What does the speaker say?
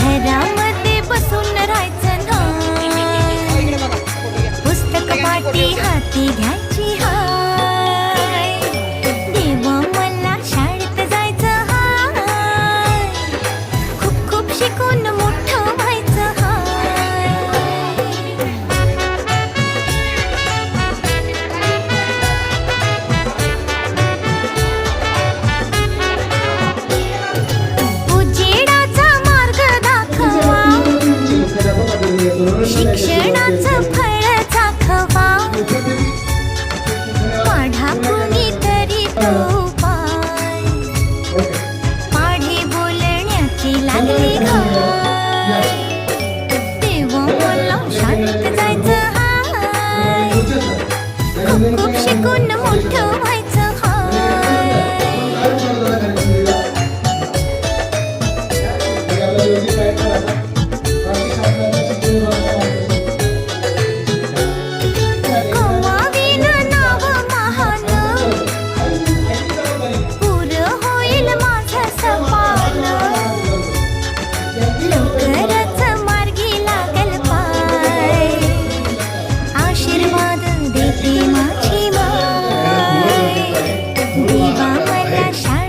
घरामध्ये बसून राहायचं ना. पुस्तक पाठी हाती घ्यायची. गाणी लागली तेव्हा मला खूप शिकून मोठं व्हायचं देवा मला